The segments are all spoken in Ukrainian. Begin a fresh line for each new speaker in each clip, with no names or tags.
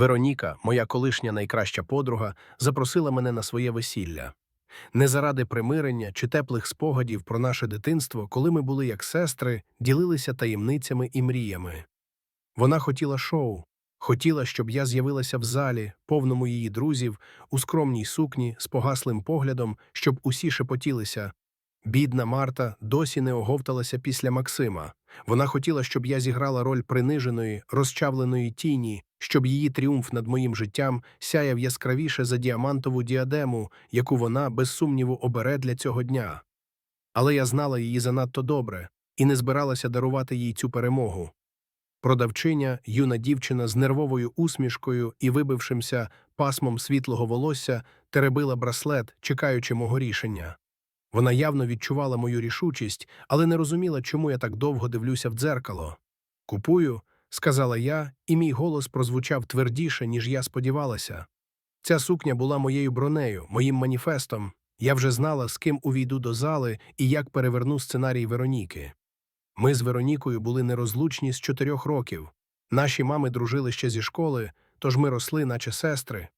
Вероніка, моя колишня найкраща подруга, запросила мене на своє весілля. Не заради примирення чи теплих спогадів про наше дитинство, коли ми були як сестри, ділилися таємницями і мріями. Вона хотіла шоу, хотіла, щоб я з'явилася в залі, повному її друзів, у скромній сукні, з погаслим поглядом, щоб усі шепотілися. Бідна Марта досі не оговталася після Максима. Вона хотіла, щоб я зіграла роль приниженої, розчавленої тіні, щоб її тріумф над моїм життям сяяв яскравіше за діамантову діадему, яку вона, без сумніву, обере для цього дня. Але я знала її занадто добре і не збиралася дарувати їй цю перемогу. Продавчиня, юна дівчина з нервовою усмішкою і вибившимся пасмом світлого волосся, теребила браслет, чекаючи мого рішення. Вона явно відчувала мою рішучість, але не розуміла, чому я так довго дивлюся в дзеркало. Купую, сказала я, і мій голос прозвучав твердіше, ніж я сподівалася. Ця сукня була моєю бронею, моїм маніфестом. Я вже знала, з ким увійду до зали і як переверну сценарій Вероніки. Ми з Веронікою були нерозлучні з чотирьох років. Наші мами дружили ще зі школи, тож ми росли, наче сестри.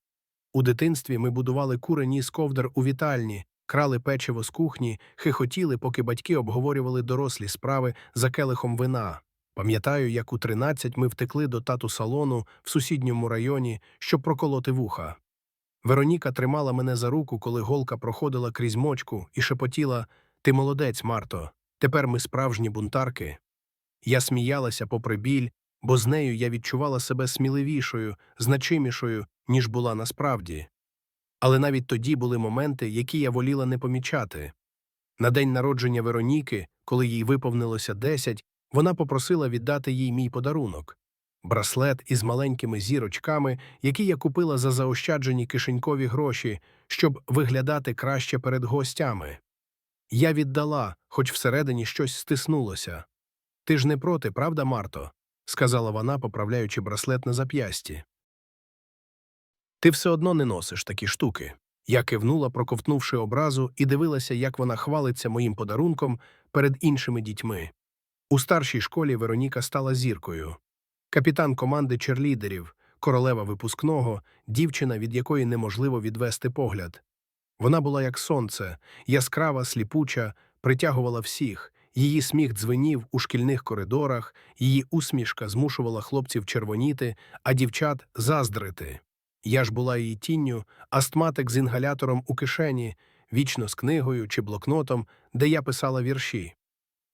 У дитинстві ми будували курені з ковдр у вітальні, крали печиво з кухні, хихотіли, поки батьки обговорювали дорослі справи за келихом вина. Пам'ятаю, як у 13 ми втекли до тату салону в сусідньому районі, щоб проколоти вуха. Вероніка тримала мене за руку, коли голка проходила крізь мочку, і шепотіла Ти молодець, Марто, тепер ми справжні бунтарки. Я сміялася попри біль, бо з нею я відчувала себе сміливішою, значимішою, ніж була насправді. Але навіть тоді були моменти, які я воліла не помічати. На день народження Вероніки, коли їй виповнилося 10, вона попросила віддати їй мій подарунок браслет із маленькими зірочками, які я купила за заощаджені кишенькові гроші, щоб виглядати краще перед гостями. Я віддала, хоч всередині щось стиснулося. Ти ж не проти, правда, Марто? сказала вона, поправляючи браслет на зап'ясті. Ти все одно не носиш такі штуки. Я кивнула, проковтнувши образу, і дивилася, як вона хвалиться моїм подарунком перед іншими дітьми. У старшій школі Вероніка стала зіркою. Капітан команди черлідерів, королева випускного, дівчина, від якої неможливо відвести погляд. Вона була як сонце, яскрава, сліпуча, притягувала всіх. Її сміх дзвенів у шкільних коридорах, її усмішка змушувала хлопців червоніти, а дівчат заздрити. Я ж була її тінню, астматик з інгалятором у кишені, вічно з книгою чи блокнотом, де я писала вірші.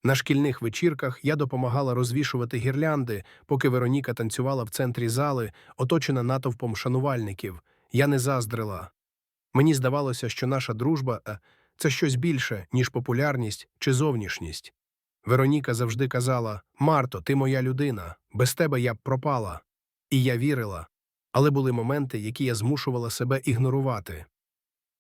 На шкільних вечірках я допомагала розвішувати гірлянди, поки Вероніка танцювала в центрі зали, оточена натовпом шанувальників. Я не заздрила. Мені здавалося, що наша дружба е, це щось більше, ніж популярність чи зовнішність. Вероніка завжди казала Марто, ти моя людина, без тебе я б пропала. І я вірила. Але були моменти, які я змушувала себе ігнорувати.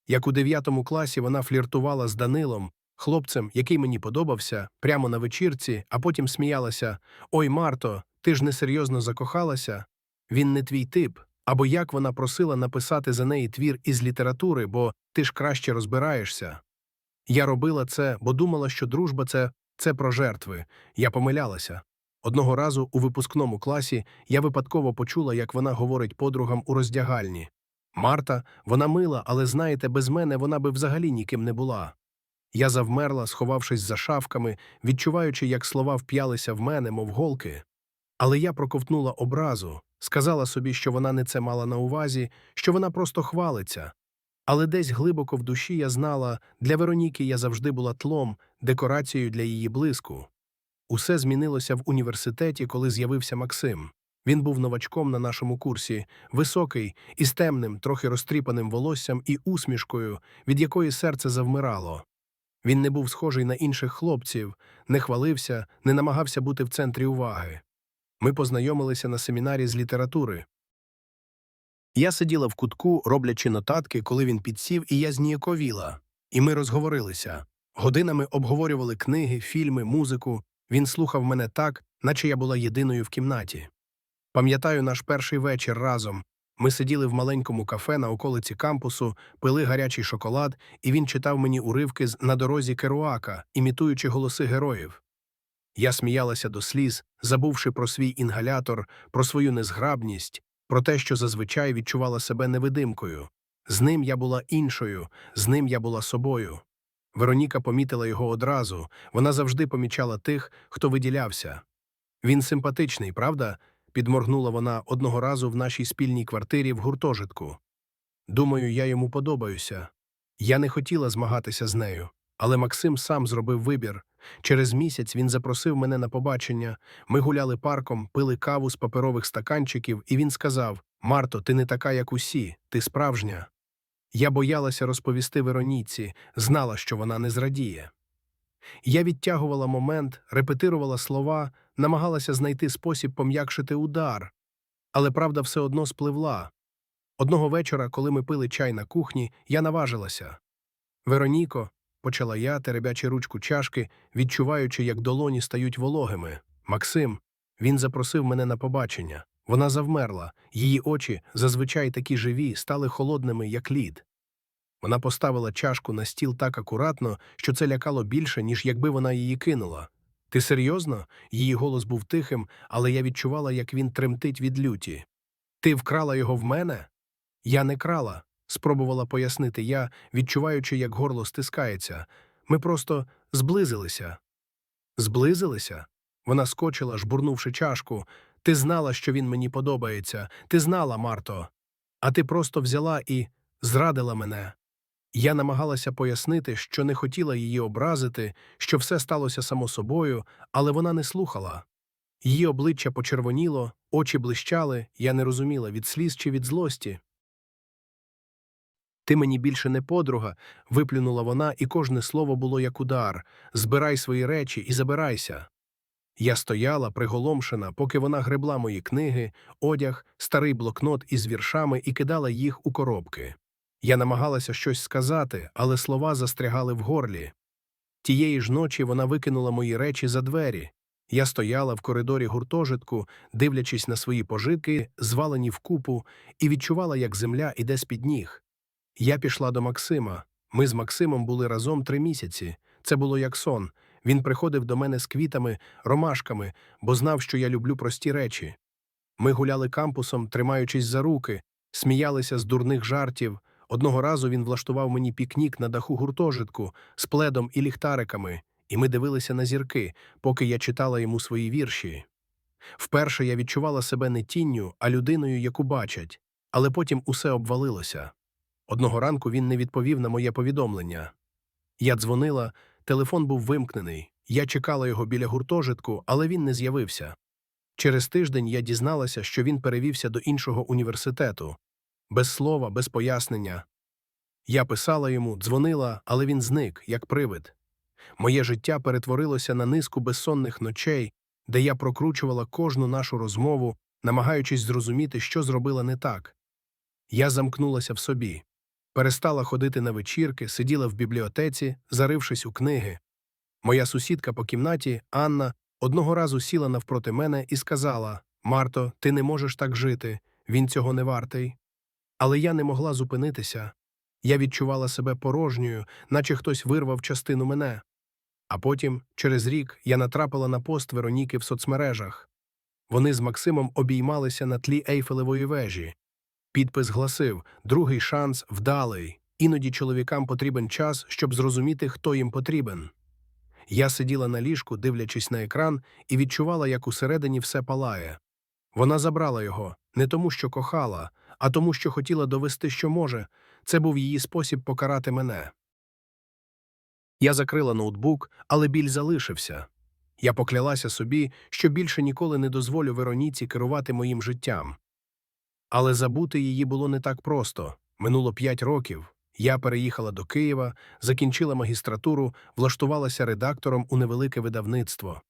Як у дев'ятому класі вона фліртувала з Данилом, хлопцем, який мені подобався, прямо на вечірці, а потім сміялася Ой, Марто, ти ж несерйозно закохалася? Він не твій тип. Або як вона просила написати за неї твір із літератури, бо ти ж краще розбираєшся. Я робила це, бо думала, що дружба це, це про жертви. Я помилялася. Одного разу у випускному класі я випадково почула, як вона говорить подругам у роздягальні. Марта, вона мила, але знаєте, без мене вона би взагалі ніким не була. Я завмерла, сховавшись за шавками, відчуваючи, як слова вп'ялися в мене, мов голки. Але я проковтнула образу, сказала собі, що вона не це мала на увазі, що вона просто хвалиться. Але десь глибоко в душі я знала, для Вероніки я завжди була тлом, декорацією для її блиску. Усе змінилося в університеті, коли з'явився Максим. Він був новачком на нашому курсі, високий, із темним, трохи розтріпаним волоссям і усмішкою, від якої серце завмирало. Він не був схожий на інших хлопців, не хвалився, не намагався бути в центрі уваги. Ми познайомилися на семінарі з літератури. Я сиділа в кутку, роблячи нотатки, коли він підсів, і я зніяковіла. І ми розговорилися. Годинами обговорювали книги, фільми, музику. Він слухав мене так, наче я була єдиною в кімнаті. Пам'ятаю наш перший вечір разом. Ми сиділи в маленькому кафе на околиці кампусу, пили гарячий шоколад, і він читав мені уривки з на дорозі Керуака, імітуючи голоси героїв. Я сміялася до сліз, забувши про свій інгалятор, про свою незграбність. про те, що зазвичай відчувала себе невидимкою. З ним я була іншою, з ним я була собою. Вероніка помітила його одразу, вона завжди помічала тих, хто виділявся. Він симпатичний, правда? підморгнула вона одного разу в нашій спільній квартирі в гуртожитку. Думаю, я йому подобаюся. Я не хотіла змагатися з нею, але Максим сам зробив вибір. Через місяць він запросив мене на побачення. Ми гуляли парком, пили каву з паперових стаканчиків, і він сказав: Марто, ти не така, як усі, ти справжня. Я боялася розповісти Вероніці, знала, що вона не зрадіє. Я відтягувала момент, репетирувала слова, намагалася знайти спосіб пом'якшити удар, але правда все одно спливла. Одного вечора, коли ми пили чай на кухні, я наважилася. Вероніко, почала я, теребячи ручку чашки, відчуваючи, як долоні стають вологими. Максим, він запросив мене на побачення. Вона завмерла, її очі, зазвичай такі живі, стали холодними, як лід. Вона поставила чашку на стіл так акуратно, що це лякало більше, ніж якби вона її кинула. Ти серйозно? Її голос був тихим, але я відчувала, як він тремтить від люті. Ти вкрала його в мене? Я не крала, спробувала пояснити я, відчуваючи, як горло стискається. Ми просто зблизилися. Зблизилися? Вона скочила, жбурнувши чашку. Ти знала, що він мені подобається. Ти знала, Марто. А ти просто взяла і зрадила мене. Я намагалася пояснити, що не хотіла її образити, що все сталося само собою, але вона не слухала. Її обличчя почервоніло, очі блищали, я не розуміла, від сліз чи від злості. Ти мені більше не подруга, виплюнула вона, і кожне слово було як удар збирай свої речі і забирайся. Я стояла, приголомшена, поки вона гребла мої книги, одяг, старий блокнот із віршами і кидала їх у коробки. Я намагалася щось сказати, але слова застрягали в горлі. Тієї ж ночі вона викинула мої речі за двері. Я стояла в коридорі гуртожитку, дивлячись на свої пожитки, звалені в купу, і відчувала, як земля іде з-під ніг. Я пішла до Максима. Ми з Максимом були разом три місяці. Це було як сон. Він приходив до мене з квітами, ромашками, бо знав, що я люблю прості речі. Ми гуляли кампусом, тримаючись за руки, сміялися з дурних жартів. Одного разу він влаштував мені пікнік на даху гуртожитку з пледом і ліхтариками, і ми дивилися на зірки, поки я читала йому свої вірші. Вперше я відчувала себе не тінню, а людиною, яку бачать, але потім усе обвалилося. Одного ранку він не відповів на моє повідомлення. Я дзвонила, телефон був вимкнений. Я чекала його біля гуртожитку, але він не з'явився. Через тиждень я дізналася, що він перевівся до іншого університету. Без слова, без пояснення. Я писала йому, дзвонила, але він зник, як привид. Моє життя перетворилося на низку безсонних ночей, де я прокручувала кожну нашу розмову, намагаючись зрозуміти, що зробила не так. Я замкнулася в собі, перестала ходити на вечірки, сиділа в бібліотеці, зарившись у книги. Моя сусідка по кімнаті, Анна, одного разу сіла навпроти мене і сказала Марто, ти не можеш так жити, він цього не вартий. Але я не могла зупинитися. Я відчувала себе порожньою, наче хтось вирвав частину мене. А потім, через рік, я натрапила на пост Вероніки в соцмережах. Вони з Максимом обіймалися на тлі Ейфелевої вежі. Підпис гласив Другий шанс вдалий. Іноді чоловікам потрібен час, щоб зрозуміти, хто їм потрібен. Я сиділа на ліжку, дивлячись на екран, і відчувала, як усередині все палає. Вона забрала його не тому, що кохала, а тому, що хотіла довести, що може. Це був її спосіб покарати мене. Я закрила ноутбук, але біль залишився. Я поклялася собі, що більше ніколи не дозволю Вероніці керувати моїм життям. Але забути її було не так просто. Минуло п'ять років. Я переїхала до Києва, закінчила магістратуру, влаштувалася редактором у невелике видавництво.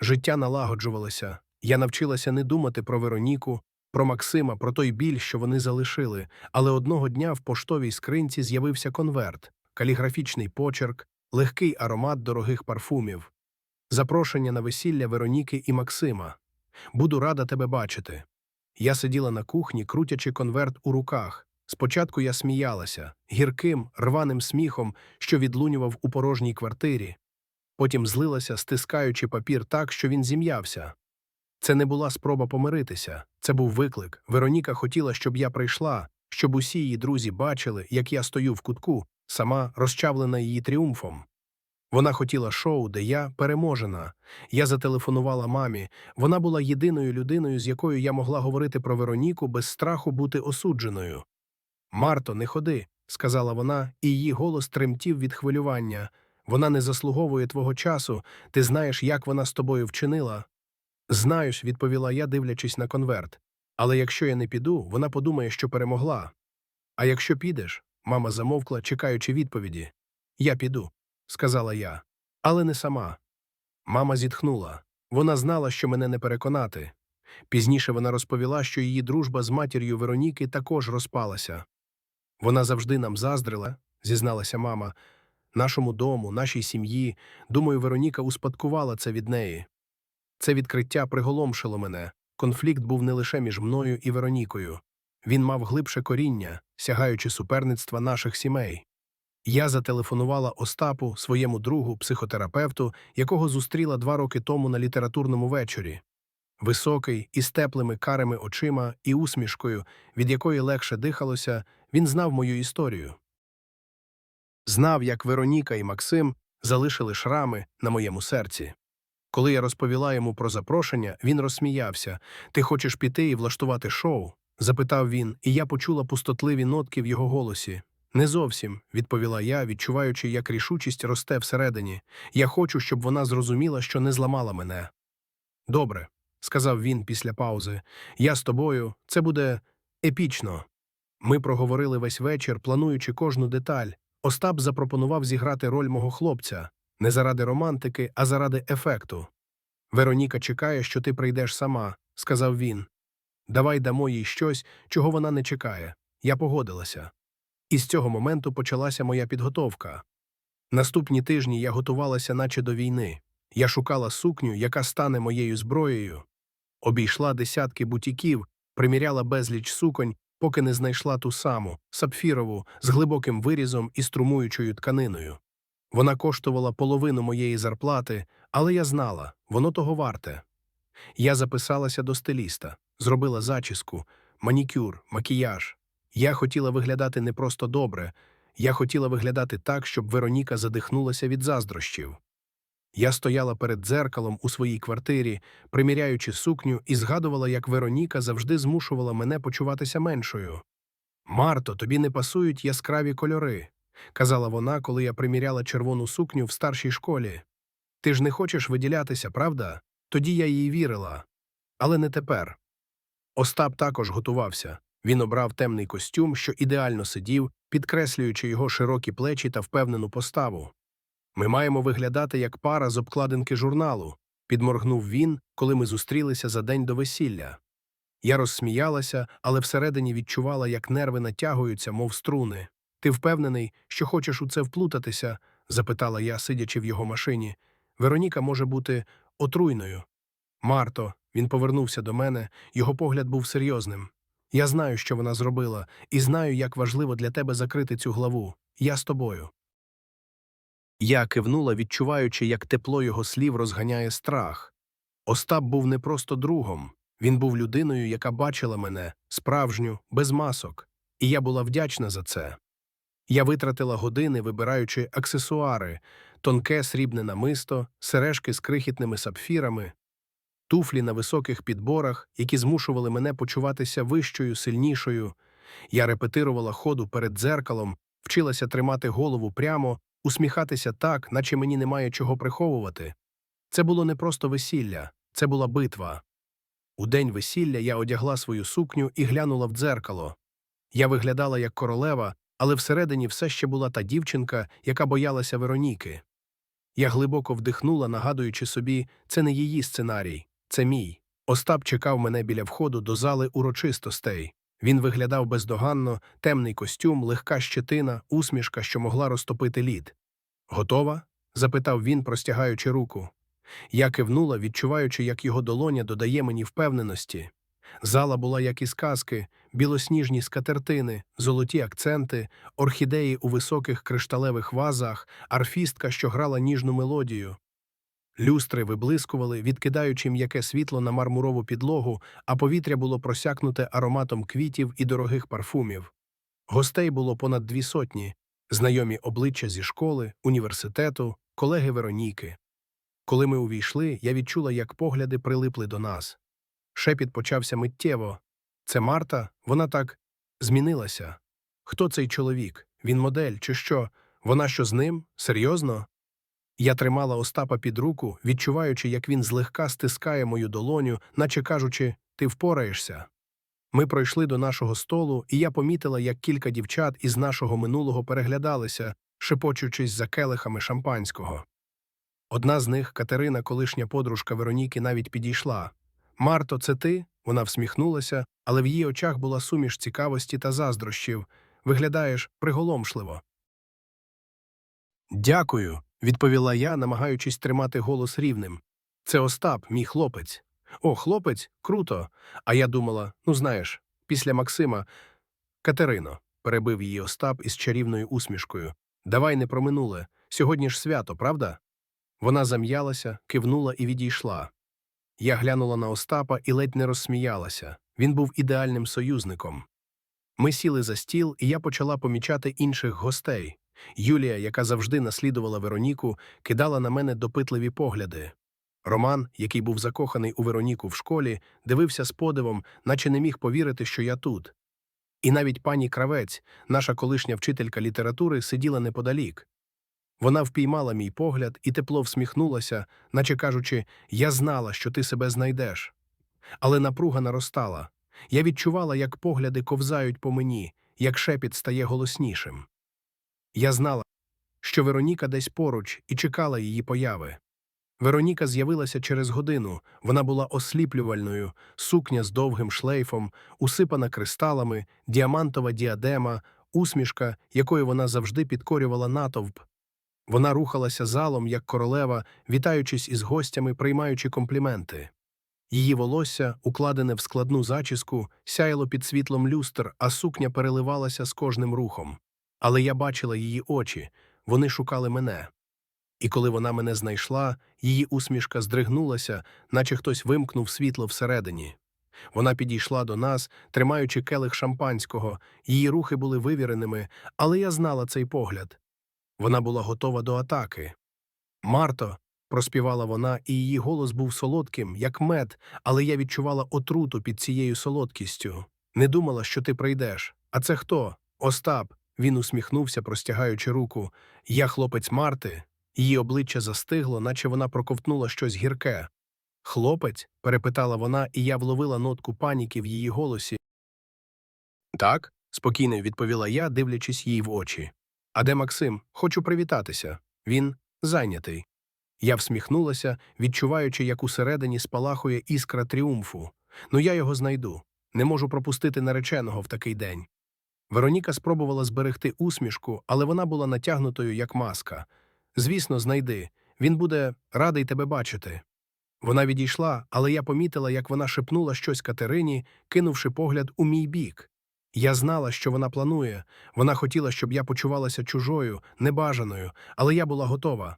Життя налагоджувалося. Я навчилася не думати про Вероніку, про Максима, про той біль, що вони залишили, але одного дня в поштовій скринці з'явився конверт, каліграфічний почерк, легкий аромат дорогих парфумів, запрошення на весілля Вероніки і Максима. Буду рада тебе бачити. Я сиділа на кухні, крутячи конверт у руках. Спочатку я сміялася гірким, рваним сміхом, що відлунював у порожній квартирі. Потім злилася, стискаючи папір так, що він зім'явся. Це не була спроба помиритися, це був виклик. Вероніка хотіла, щоб я прийшла, щоб усі її друзі бачили, як я стою в кутку, сама розчавлена її тріумфом. Вона хотіла шоу, де я переможена. Я зателефонувала мамі. Вона була єдиною людиною, з якою я могла говорити про Вероніку без страху бути осудженою. Марто, не ходи, сказала вона, і її голос тремтів від хвилювання. Вона не заслуговує твого часу. Ти знаєш, як вона з тобою вчинила. Знаєш, відповіла я, дивлячись на конверт. Але якщо я не піду, вона подумає, що перемогла. А якщо підеш, мама замовкла, чекаючи відповіді. Я піду, сказала я, але не сама. Мама зітхнула. Вона знала, що мене не переконати. Пізніше вона розповіла, що її дружба з матір'ю Вероніки також розпалася. Вона завжди нам заздрила, зізналася мама, нашому дому, нашій сім'ї. Думаю, Вероніка успадкувала це від неї. Це відкриття приголомшило мене. Конфлікт був не лише між мною і Веронікою. Він мав глибше коріння, сягаючи суперництва наших сімей. Я зателефонувала Остапу, своєму другу, психотерапевту, якого зустріла два роки тому на літературному вечорі. Високий, із теплими карими очима і усмішкою, від якої легше дихалося, він знав мою історію. Знав, як Вероніка і Максим залишили шрами на моєму серці. Коли я розповіла йому про запрошення, він розсміявся. Ти хочеш піти і влаштувати шоу? запитав він, і я почула пустотливі нотки в його голосі. Не зовсім, відповіла я, відчуваючи, як рішучість росте всередині. Я хочу, щоб вона зрозуміла, що не зламала мене. Добре, сказав він після паузи. Я з тобою, це буде епічно. Ми проговорили весь вечір, плануючи кожну деталь. Остап запропонував зіграти роль мого хлопця не заради романтики, а заради ефекту. Вероніка чекає, що ти прийдеш сама, сказав він. Давай дамо їй щось, чого вона не чекає. Я погодилася. І з цього моменту почалася моя підготовка. Наступні тижні я готувалася, наче до війни. Я шукала сукню, яка стане моєю зброєю. Обійшла десятки бутіків, приміряла безліч суконь, поки не знайшла ту саму сапфірову з глибоким вирізом і струмуючою тканиною. Вона коштувала половину моєї зарплати, але я знала, воно того варте. Я записалася до стиліста, зробила зачіску, манікюр, макіяж. Я хотіла виглядати не просто добре, я хотіла виглядати так, щоб Вероніка задихнулася від заздрощів. Я стояла перед дзеркалом у своїй квартирі, приміряючи сукню, і згадувала, як Вероніка завжди змушувала мене почуватися меншою. Марто, тобі не пасують яскраві кольори, казала вона, коли я приміряла червону сукню в старшій школі. Ти ж не хочеш виділятися, правда? Тоді я їй вірила. Але не тепер. Остап також готувався. Він обрав темний костюм, що ідеально сидів, підкреслюючи його широкі плечі та впевнену поставу. Ми маємо виглядати як пара з обкладинки журналу, підморгнув він, коли ми зустрілися за день до весілля. Я розсміялася, але всередині відчувала, як нерви натягуються, мов струни. Ти впевнений, що хочеш у це вплутатися? запитала я, сидячи в його машині. Вероніка може бути отруйною. Марто, він повернувся до мене, його погляд був серйозним. Я знаю, що вона зробила, і знаю, як важливо для тебе закрити цю главу. Я з тобою. Я кивнула, відчуваючи, як тепло його слів розганяє страх. Остап був не просто другом, він був людиною, яка бачила мене, справжню, без масок, і я була вдячна за це. Я витратила години, вибираючи аксесуари, тонке срібне намисто, сережки з крихітними сапфірами, туфлі на високих підборах, які змушували мене почуватися вищою, сильнішою. Я репетирувала ходу перед дзеркалом, вчилася тримати голову прямо, усміхатися так, наче мені немає чого приховувати. Це було не просто весілля, це була битва. У день весілля я одягла свою сукню і глянула в дзеркало. Я виглядала як королева, але всередині все ще була та дівчинка, яка боялася Вероніки. Я глибоко вдихнула, нагадуючи собі, це не її сценарій, це мій. Остап чекав мене біля входу до зали урочистостей. Він виглядав бездоганно, темний костюм, легка щетина, усмішка, що могла розтопити лід. Готова? запитав він, простягаючи руку. Я кивнула, відчуваючи, як його долоня додає мені впевненості. Зала була, як із казки, білосніжні скатертини, золоті акценти, орхідеї у високих кришталевих вазах, арфістка, що грала ніжну мелодію. Люстри виблискували, відкидаючи м'яке світло на мармурову підлогу, а повітря було просякнуте ароматом квітів і дорогих парфумів. Гостей було понад дві сотні, знайомі обличчя зі школи, університету, колеги Вероніки. Коли ми увійшли, я відчула, як погляди прилипли до нас. Шепіт почався миттєво. Це Марта, вона так змінилася. Хто цей чоловік? Він модель, чи що? Вона що з ним? Серйозно? Я тримала Остапа під руку, відчуваючи, як він злегка стискає мою долоню, наче кажучи, ти впораєшся. Ми пройшли до нашого столу, і я помітила, як кілька дівчат із нашого минулого переглядалися, шепочучись за келихами шампанського. Одна з них, Катерина, колишня подружка Вероніки, навіть підійшла. Марто, це ти? Вона всміхнулася, але в її очах була суміш цікавості та заздрощів. Виглядаєш приголомшливо. Дякую, відповіла я, намагаючись тримати голос рівним. Це Остап, мій хлопець. О, хлопець, круто. А я думала, ну знаєш, після Максима. Катерино, перебив її Остап із чарівною усмішкою. Давай не про минуле. Сьогодні ж свято, правда? Вона зам'ялася, кивнула і відійшла. Я глянула на Остапа і ледь не розсміялася. Він був ідеальним союзником. Ми сіли за стіл, і я почала помічати інших гостей. Юлія, яка завжди наслідувала Вероніку, кидала на мене допитливі погляди. Роман, який був закоханий у Вероніку в школі, дивився з подивом, наче не міг повірити, що я тут. І навіть пані Кравець, наша колишня вчителька літератури, сиділа неподалік. Вона впіймала мій погляд і тепло всміхнулася, наче кажучи, я знала, що ти себе знайдеш. Але напруга наростала. Я відчувала, як погляди ковзають по мені, як шепіт стає голоснішим. Я знала, що Вероніка десь поруч і чекала її появи. Вероніка з'явилася через годину, вона була осліплювальною, сукня з довгим шлейфом, усипана кристалами, діамантова діадема, усмішка, якою вона завжди підкорювала натовп. Вона рухалася залом, як королева, вітаючись із гостями, приймаючи компліменти. Її волосся, укладене в складну зачіску, сяяло під світлом люстр, а сукня переливалася з кожним рухом. Але я бачила її очі, вони шукали мене. І коли вона мене знайшла, її усмішка здригнулася, наче хтось вимкнув світло всередині. Вона підійшла до нас, тримаючи келих шампанського, її рухи були вивіреними, але я знала цей погляд. Вона була готова до атаки. Марто, проспівала вона, і її голос був солодким, як мед, але я відчувала отруту під цією солодкістю. Не думала, що ти прийдеш. А це хто? Остап. Він усміхнувся, простягаючи руку. Я хлопець Марти. Її обличчя застигло, наче вона проковтнула щось гірке. Хлопець? перепитала вона, і я вловила нотку паніки в її голосі. Так, спокійно відповіла я, дивлячись їй в очі. А де Максим? Хочу привітатися. Він зайнятий. Я всміхнулася, відчуваючи, як усередині спалахує іскра тріумфу. Ну я його знайду. Не можу пропустити нареченого в такий день. Вероніка спробувала зберегти усмішку, але вона була натягнутою, як маска. Звісно, знайди. Він буде радий тебе бачити. Вона відійшла, але я помітила, як вона шепнула щось Катерині, кинувши погляд у мій бік. Я знала, що вона планує. Вона хотіла, щоб я почувалася чужою, небажаною, але я була готова.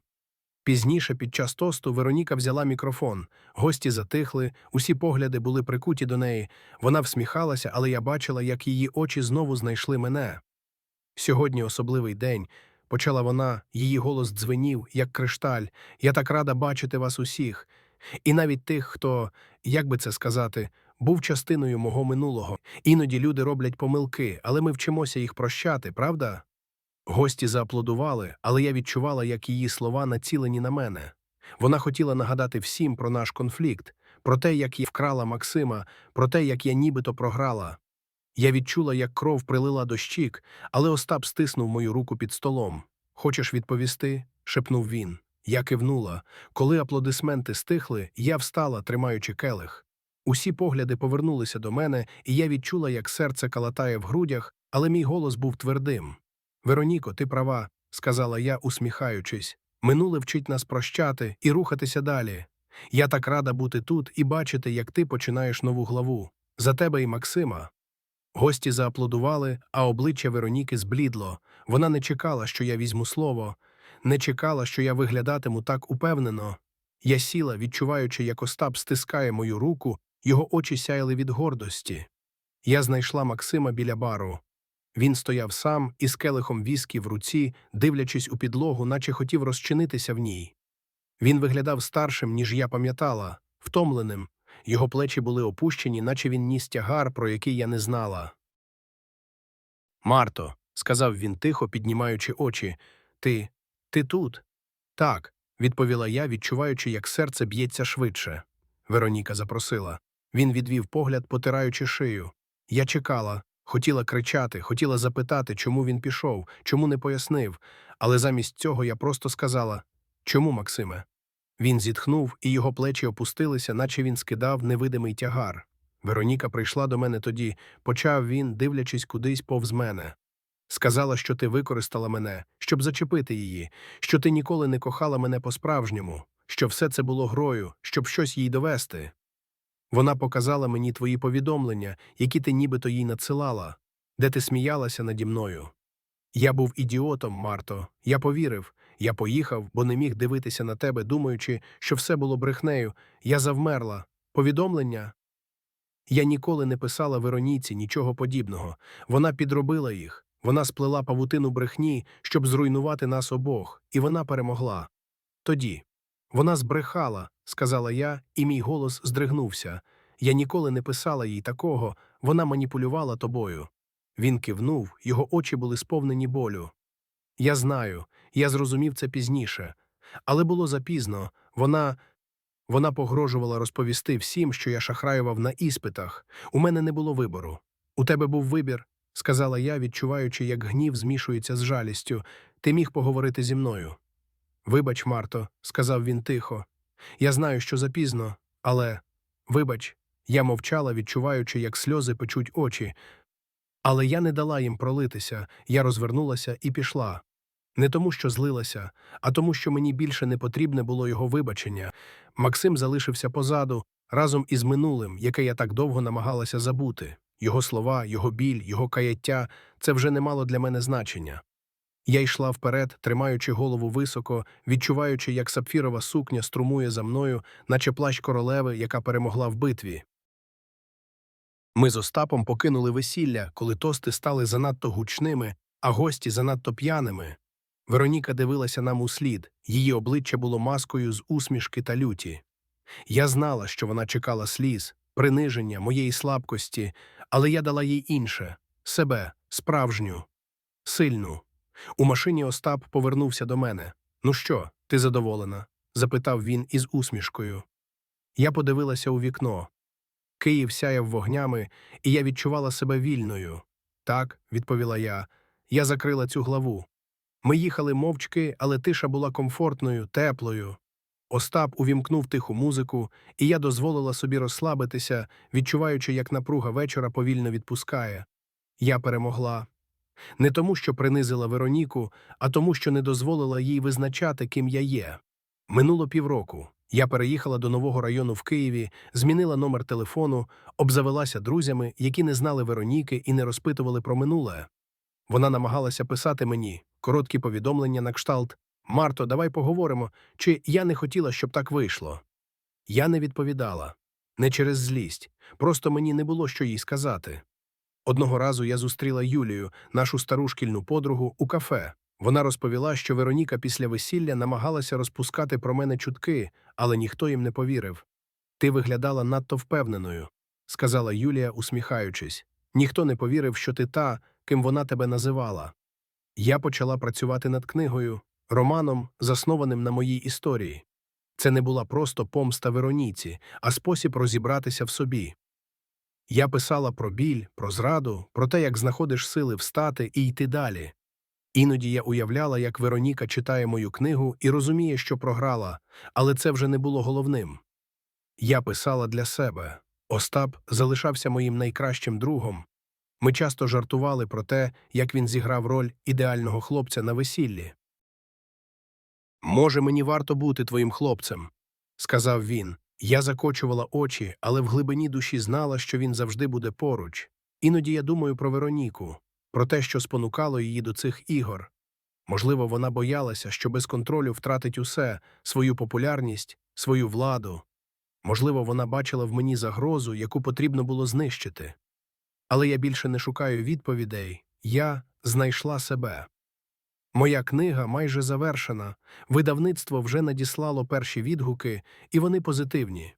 Пізніше, під час тосту, Вероніка взяла мікрофон. Гості затихли, усі погляди були прикуті до неї. Вона всміхалася, але я бачила, як її очі знову знайшли мене. Сьогодні особливий день. Почала вона, її голос дзвенів, як кришталь. Я так рада бачити вас усіх. І навіть тих, хто, як би це сказати, був частиною мого минулого. Іноді люди роблять помилки, але ми вчимося їх прощати, правда? Гості зааплодували, але я відчувала, як її слова націлені на мене. Вона хотіла нагадати всім про наш конфлікт, про те, як я вкрала Максима, про те, як я нібито програла. Я відчула, як кров прилила до щік, але Остап стиснув мою руку під столом. Хочеш відповісти? шепнув він. Я кивнула. Коли аплодисменти стихли, я встала, тримаючи келих. Усі погляди повернулися до мене, і я відчула, як серце калатає в грудях, але мій голос був твердим. Вероніко, ти права, сказала я, усміхаючись. Минуле вчить нас прощати і рухатися далі. Я так рада бути тут і бачити, як ти починаєш нову главу. За тебе і Максима. Гості зааплодували, а обличчя Вероніки зблідло. Вона не чекала, що я візьму слово, не чекала, що я виглядатиму так упевнено. Я сіла, відчуваючи, як Остап стискає мою руку, його очі сяяли від гордості. Я знайшла Максима біля бару. Він стояв сам із келихом віскі в руці, дивлячись у підлогу, наче хотів розчинитися в ній. Він виглядав старшим, ніж я пам'ятала, втомленим. Його плечі були опущені, наче він ніс тягар, про який я не знала. Марто, сказав він тихо, піднімаючи очі, ти. ти тут? Так, відповіла я, відчуваючи, як серце б'ється швидше. Вероніка запросила. Він відвів погляд, потираючи шию. Я чекала, хотіла кричати, хотіла запитати, чому він пішов, чому не пояснив, але замість цього я просто сказала Чому, Максиме? Він зітхнув, і його плечі опустилися, наче він скидав невидимий тягар. Вероніка прийшла до мене тоді, почав він, дивлячись кудись повз мене. Сказала, що ти використала мене, щоб зачепити її, що ти ніколи не кохала мене по-справжньому, що все це було грою, щоб щось їй довести. Вона показала мені твої повідомлення, які ти нібито їй надсилала, де ти сміялася наді мною. Я був ідіотом, Марто, я повірив, я поїхав, бо не міг дивитися на тебе, думаючи, що все було брехнею. Я завмерла. Повідомлення? Я ніколи не писала Вероніці нічого подібного. Вона підробила їх. Вона сплела павутину брехні, щоб зруйнувати нас обох, і вона перемогла. Тоді. Вона збрехала, сказала я, і мій голос здригнувся. Я ніколи не писала їй такого, вона маніпулювала тобою. Він кивнув, його очі були сповнені болю. Я знаю, я зрозумів це пізніше. Але було запізно. Вона. Вона погрожувала розповісти всім, що я шахраював на іспитах. У мене не було вибору. У тебе був вибір, сказала я, відчуваючи, як гнів змішується з жалістю. Ти міг поговорити зі мною. Вибач, Марто, сказав він тихо. Я знаю, що запізно, але. Вибач, я мовчала, відчуваючи, як сльози печуть очі. Але я не дала їм пролитися, я розвернулася і пішла. Не тому, що злилася, а тому, що мені більше не потрібне було його вибачення. Максим залишився позаду, разом із минулим, яке я так довго намагалася забути. Його слова, його біль, його каяття це вже не мало для мене значення. Я йшла вперед, тримаючи голову високо, відчуваючи, як сапфірова сукня струмує за мною, наче плащ королеви, яка перемогла в битві. Ми з Остапом покинули весілля, коли тости стали занадто гучними, а гості занадто п'яними. Вероніка дивилася нам услід, її обличчя було маскою з усмішки та люті. Я знала, що вона чекала сліз, приниження, моєї слабкості, але я дала їй інше себе, справжню, сильну. У машині Остап повернувся до мене. Ну що, ти задоволена? запитав він із усмішкою. Я подивилася у вікно. Київ сяяв вогнями, і я відчувала себе вільною. Так, відповіла я, я закрила цю главу. Ми їхали мовчки, але тиша була комфортною, теплою. Остап увімкнув тиху музику, і я дозволила собі розслабитися, відчуваючи, як напруга вечора повільно відпускає. Я перемогла. Не тому, що принизила Вероніку, а тому, що не дозволила їй визначати, ким я є. Минуло півроку. Я переїхала до нового району в Києві, змінила номер телефону, обзавелася друзями, які не знали Вероніки і не розпитували про минуле. Вона намагалася писати мені короткі повідомлення на кшталт Марто, давай поговоримо, чи я не хотіла, щоб так вийшло. Я не відповідала не через злість, просто мені не було що їй сказати. Одного разу я зустріла Юлію, нашу стару шкільну подругу, у кафе. Вона розповіла, що Вероніка після весілля намагалася розпускати про мене чутки, але ніхто їм не повірив. Ти виглядала надто впевненою, сказала Юлія, усміхаючись. Ніхто не повірив, що ти та, ким вона тебе називала. Я почала працювати над книгою, романом, заснованим на моїй історії. Це не була просто помста Вероніці, а спосіб розібратися в собі. Я писала про біль, про зраду, про те, як знаходиш сили встати і йти далі. Іноді я уявляла, як Вероніка читає мою книгу і розуміє, що програла, але це вже не було головним. Я писала для себе. Остап залишався моїм найкращим другом. Ми часто жартували про те, як він зіграв роль ідеального хлопця на весіллі. Може, мені варто бути твоїм хлопцем, сказав він. Я закочувала очі, але в глибині душі знала, що він завжди буде поруч. Іноді я думаю про Вероніку, про те, що спонукало її до цих ігор. Можливо, вона боялася, що без контролю втратить усе свою популярність, свою владу. Можливо, вона бачила в мені загрозу, яку потрібно було знищити. Але я більше не шукаю відповідей я знайшла себе. Моя книга майже завершена, видавництво вже надіслало перші відгуки, і вони позитивні.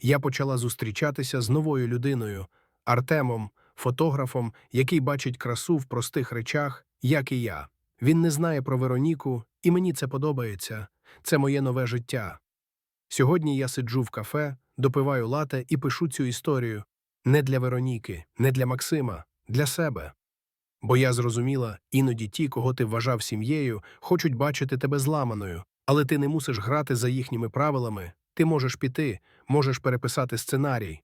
Я почала зустрічатися з новою людиною, Артемом, фотографом, який бачить красу в простих речах, як і я. Він не знає про Вероніку, і мені це подобається. Це моє нове життя. Сьогодні я сиджу в кафе, допиваю лате і пишу цю історію не для Вероніки, не для Максима, для себе. Бо я зрозуміла, іноді ті, кого ти вважав сім'єю, хочуть бачити тебе зламаною, але ти не мусиш грати за їхніми правилами, ти можеш піти, можеш переписати сценарій.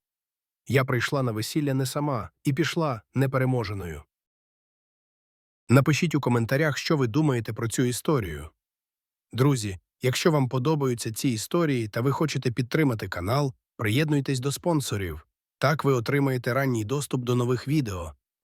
Я прийшла на весілля не сама і пішла непереможеною. Напишіть у коментарях, що ви думаєте про цю історію. Друзі, якщо вам подобаються ці історії та ви хочете підтримати канал, приєднуйтесь до спонсорів. Так ви отримаєте ранній доступ до нових відео.